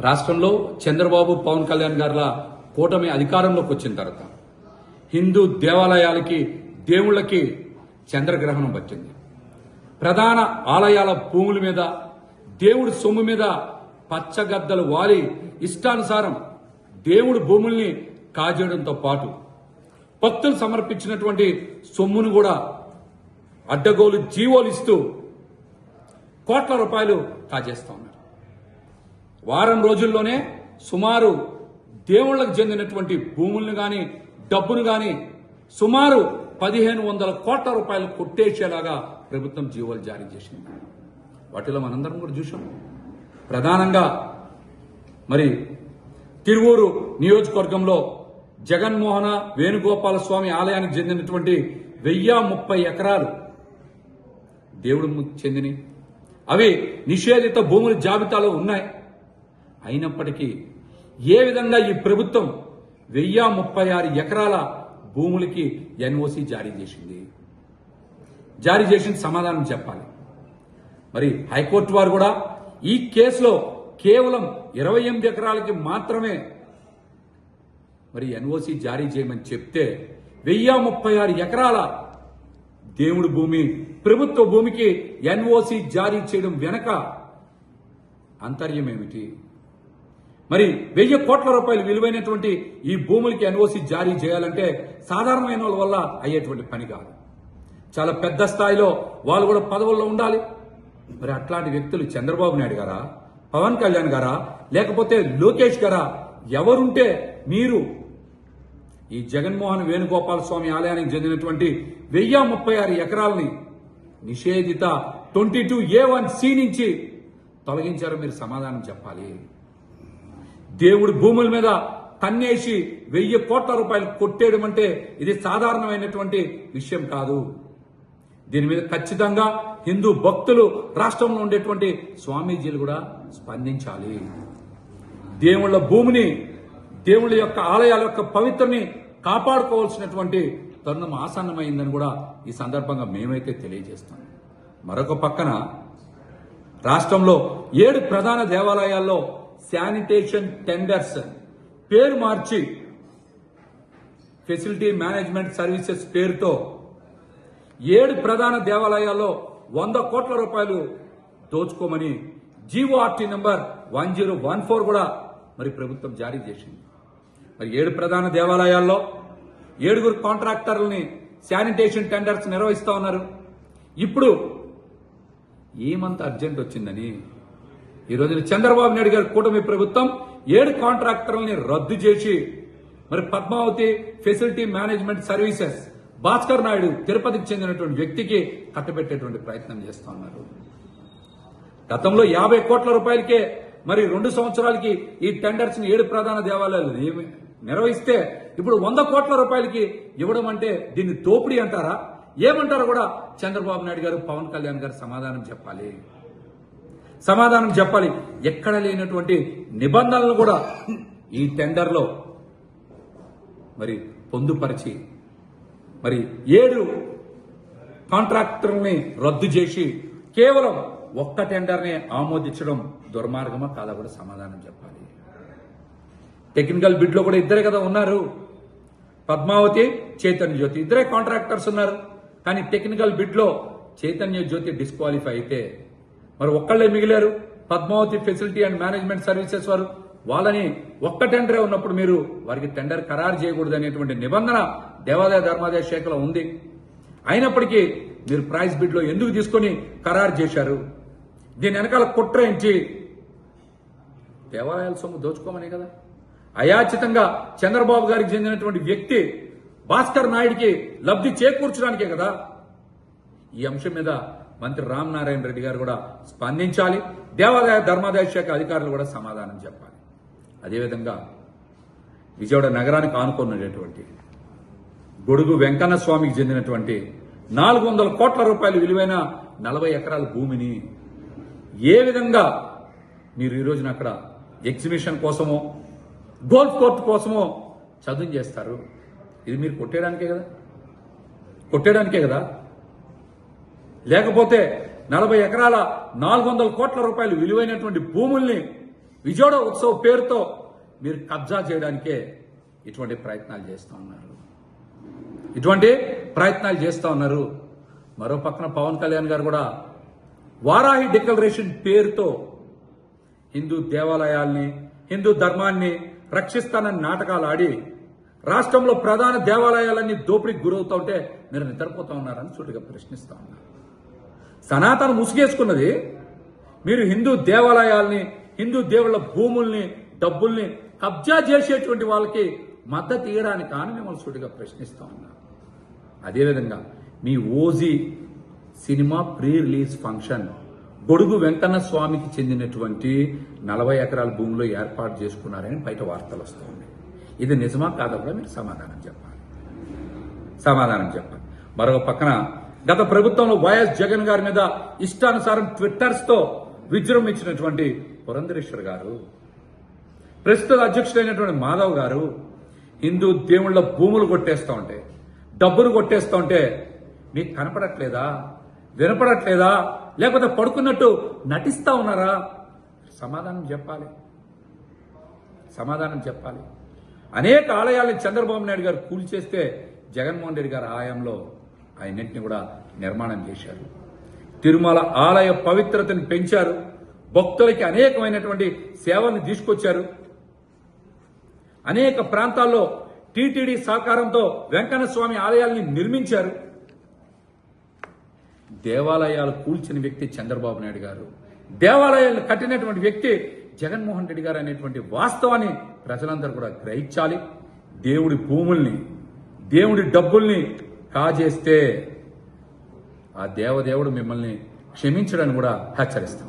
రాష్ట్రంలో చంద్రబాబు పవన్ కళ్యాణ్ గారుల కూటమి అధికారంలోకి వచ్చిన తర్వాత హిందూ దేవాలయాలకి దేవుళ్ళకి చంద్రగ్రహణం వచ్చింది. ప్రధాన ఆలయాల భూముల మీద దేవుడి సొమ్ము మీద పచ్చగద్దలు వాలి ఇష్టానుసారం దేవుడి భూముల్ని కాజేయడంతో పాటు భక్తులు సమర్పించినటువంటి సొమ్మును కూడా అడ్డగోలు జీవోలు ఇస్తూ కోట్ల రూపాయలు కాజేస్తా ఉన్నారు. వారం రోజుల్లోనే సుమారు దేవుళ్ళకు చెందినటువంటి భూములను కానీ డబ్బును కానీ సుమారు పదిహేను వందల కోట్ల రూపాయలు కొట్టేసేలాగా ప్రభుత్వం జీవోలు జారీ చేసింది. వాటిలో మనందరం కూడా చూసాం ప్రధానంగా మరి తిరువూరు నియోజకవర్గంలో జగన్మోహన వేణుగోపాల స్వామి ఆలయానికి చెందినటువంటి వెయ్యి ముప్పై ఎకరాలు దేవుడు చెందినవి. అవి నిషేధిత భూముల జాబితాలో ఉన్నాయి. అయినప్పటికీ ఏ విధంగా ఈ ప్రభుత్వం వెయ్యి ముప్పై ఆరు ఎకరాల భూములకి ఎన్ఓసి జారీ చేసింది? జారీ చేసిన సమాధానం చెప్పాలి. మరి హైకోర్టు వారు కూడా ఈ కేసులో కేవలం ఇరవై ఎనిమిది ఎకరాలకి మాత్రమే మరి ఎన్ఓసి జారీ చేయమని చెప్తే వెయ్యి ముప్పై ఆరు ఎకరాల దేవుడి భూమి ప్రభుత్వ భూమికి ఎన్ఓసి జారీ చేయడం వెనక అంతర్యం ఏమిటి? మరి వెయ్యి కోట్ల రూపాయలు విలువైనటువంటి ఈ భూములకి ఎన్ఓసి జారీ చేయాలంటే సాధారణమైన వాళ్ళ వల్ల అయ్యేటువంటి పని కాదు. చాలా పెద్ద స్థాయిలో వాళ్ళు కూడా పదవుల్లో ఉండాలి. మరి అట్లాంటి వ్యక్తులు చంద్రబాబు నాయుడు గారా పవన్ కళ్యాణ్ గారా లేకపోతే లోకేష్ గారా ఎవరుంటే మీరు ఈ జగన్మోహన్ వేణుగోపాల స్వామి ఆలయానికి చెందినటువంటి వెయ్యి ముప్పై ఆరు ఎకరాలని నిషేధిత twenty two A one C నుంచి తొలగించారో మీరు సమాధానం చెప్పాలి. దేవుడు భూముల మీద కన్నేసి వెయ్యి కోట్ల రూపాయలు కొట్టేయడం అంటే ఇది సాధారణమైనటువంటి విషయం కాదు. దీని మీద ఖచ్చితంగా హిందూ భక్తులు రాష్ట్రంలో ఉండేటువంటి స్వామీజీలు కూడా స్పందించాలి. దేవుళ్ళ భూమిని దేవుళ్ళ యొక్క ఆలయాల యొక్క పవిత్రని కాపాడుకోవాల్సినటువంటి తరుణం ఆసన్నమైందని కూడా ఈ సందర్భంగా మేమైతే తెలియజేస్తాం. మరొక పక్కన రాష్ట్రంలో ఏడు ప్రధాన దేవాలయాల్లో శానిటేషన్ టెండర్స్ పేరు మార్చి ఫెసిలిటీ మేనేజ్మెంట్ సర్వీసెస్ పేరుతో ఏడు ప్రధాన దేవాలయాల్లో వంద కోట్ల రూపాయలు దోచుకోమని GO RT number one zero one four కూడా మరి ప్రభుత్వం జారీ చేసింది. మరి ఏడు ప్రధాన దేవాలయాల్లో ఏడుగురు కాంట్రాక్టర్లని శానిటేషన్ టెండర్స్ నిర్వహిస్తా ఉన్నారు. ఇప్పుడు ఏమంత అర్జెంట్ వచ్చిందని ఈ రోజున చంద్రబాబు నాయుడు గారి కూటమి ప్రభుత్వం ఏడు కాంట్రాక్టర్లని రద్దు చేసి మరి Padmavathi facility management services Bhaskar Naidu తిరుపతికి చెందినటువంటి వ్యక్తికి కట్టబెట్టేటువంటి ప్రయత్నం చేస్తా ఉన్నారు. గతంలో యాభై కోట్ల రూపాయలకే మరి రెండు సంవత్సరాలకి ఈ టెండర్స్ని ఏడు ప్రధాన దేవాలయాలు నిర్వహిస్తే ఇప్పుడు వంద కోట్ల రూపాయలకి ఇవ్వడం అంటే దీన్ని దోపిడీ అంటారా? ఏమంటారు కూడా చంద్రబాబు నాయుడు గారు పవన్ కళ్యాణ్ గారు సమాధానం చెప్పాలి. సమాధానం చెప్పాలి. ఎక్కడ లేనటువంటి నిబంధనలు కూడా ఈ టెండర్లో మరి పొందుపరిచి మరి ఏడు కాంట్రాక్టర్ని రద్దు చేసి కేవలం ఒక్క టెండర్ని ఆమోదించడం దుర్మార్గమా కాదా కూడా సమాధానం చెప్పాలి. టెక్నికల్ బిడ్లో కూడా ఇద్దరే కదా ఉన్నారు. పద్మావతి చైతన్య జ్యోతి. ఇద్దరే కాంట్రాక్టర్స్ ఉన్నారు. కానీ టెక్నికల్ బిడ్లో చైతన్య జ్యోతి డిస్క్వాలిఫై అయితే మరి ఒక్కళ్ళే మిగిలారు. Padmavathi facility and management services వారు. వాళ్ళని ఒక్క టెండరే ఉన్నప్పుడు మీరు వారికి టెండర్ ఖరారు చేయకూడదు అనేటువంటి నిబంధన దేవాదాయ ధర్మాదాయ శాఖలో ఉంది. అయినప్పటికీ మీరు ప్రైస్ బిడ్లో ఎందుకు తీసుకొని ఖరారు చేశారు? దీని వెనకాల కుట్ర ఏంటి? దేవాలయాల సొమ్ము దోచుకోమనే కదా. అయాచితంగా చంద్రబాబు గారికి చెందినటువంటి వ్యక్తి భాస్కర్ నాయుడికి లబ్ధి చేకూర్చడానికే కదా. ఈ అంశం మీద మంత్రి రామ్ నారాయణ రెడ్డి గారు కూడా స్పందించాలి. దేవాదాయ ధర్మాదాయ శాఖ అధికారులు కూడా సమాధానం చెప్పాలి. అదేవిధంగా విజయవాడ నగరానికి ఆనుకున్నటువంటి గొడుగు వెంకన్న స్వామికి చెందినటువంటి నాలుగు వందల కోట్ల రూపాయలు విలువైన నలభై ఎకరాల భూమిని ఏ విధంగా మీరు ఈ అక్కడ ఎగ్జిబిషన్ కోసమో గోల్ఫ్ కోర్ట్ కోసమో చదువు చేస్తారు? ఇది మీరు కొట్టేయడానికే కదా? కొట్టేయడానికే కదా? లేకపోతే నలభై ఎకరాల నాలుగు వందల కోట్ల రూపాయలు విలువైనటువంటి భూముల్ని విజయోడ ఉత్సవ్ పేరుతో మీరు కబ్జా చేయడానికే ఇటువంటి ప్రయత్నాలు చేస్తూ ఉన్నారు. ఇటువంటి ప్రయత్నాలు చేస్తూ ఉన్నారు. మరో పక్కన పవన్ కళ్యాణ్ గారు కూడా వారాహి డిక్లరేషన్ పేరుతో హిందూ దేవాలయాల్ని హిందూ ధర్మాన్ని రక్షిస్తానని నాటకాలు ఆడి రాష్ట్రంలో ప్రధాన దేవాలయాలన్నీ దోపిడీకి గురవుతూ ఉంటే మీరు నిద్రపోతా ఉన్నారని చుట్టుగా ప్రశ్నిస్తా ఉన్నారు. సనాతన ముసుగేసుకున్నది. మీరు హిందూ దేవాలయాల్ని హిందూ దేవుళ్ళ భూముల్ని డబ్బుల్ని కబ్జా చేసేటువంటి వాళ్ళకి మద్దతు ఇవ్వడానికి కానీ మిమ్మల్ని సూటిగా ప్రశ్నిస్తా ఉన్నారు అదేవిధంగా మీ OG cinema pre release function గొడుగు వెంకన్న స్వామికి చెందినటువంటి నలభై ఎకరాల భూమిలో ఏర్పాటు చేసుకున్నారని బయట వార్తలు వస్తూ ఉన్నాయి. ఇది నిజమా కాదా కూడా మీరు సమాధానం చెప్పాలి. సమాధానం చెప్పాలి. మరొక పక్కన గత ప్రభుత్వంలో వైఎస్ జగన్ గారి మీద ఇష్టానుసారం ట్విట్టర్స్తో విజృంభించినటువంటి పురంధరేశ్వర్ గారు ప్రస్తుత అధ్యక్షుడైనటువంటి మాధవ్ గారు హిందూ దేవుళ్ళ భూములు కొట్టేస్తా ఉంటే డబ్బులు కొట్టేస్తా ఉంటే మీకు కనపడట్లేదా? వినపడట్లేదా? లేకపోతే పడుకున్నట్టు నటిస్తా ఉన్నారా? సమాధానం చెప్పాలి. సమాధానం చెప్పాలి. అనేక ఆలయాల్ని చంద్రబాబు నాయుడు గారు కూల్చేస్తే జగన్మోహన్ రెడ్డి గారి ఆయంలో ఆయన్నింటిని కూడా నిర్మాణం చేశారు. తిరుమల ఆలయ పవిత్రతను పెంచారు. భక్తులకి అనేకమైనటువంటి సేవల్ని తీసుకొచ్చారు. అనేక ప్రాంతాల్లో టీటీడీ సహకారంతో వెంకన్న స్వామి ఆలయాల్ని నిర్మించారు. దేవాలయాలు కూల్చిన వ్యక్తి చంద్రబాబు నాయుడు గారు. దేవాలయాలు కట్టినటువంటి వ్యక్తి జగన్మోహన్ రెడ్డి గారు అనేటువంటి వాస్తవాన్ని ప్రజలందరూ కూడా గ్రహించాలి. దేవుడి భూముల్ని దేవుడి డబ్బుల్ని కాజేస్తే ఆ దేవదేవుడు మిమ్మల్ని క్షమించడని కూడా హెచ్చరిస్తాం.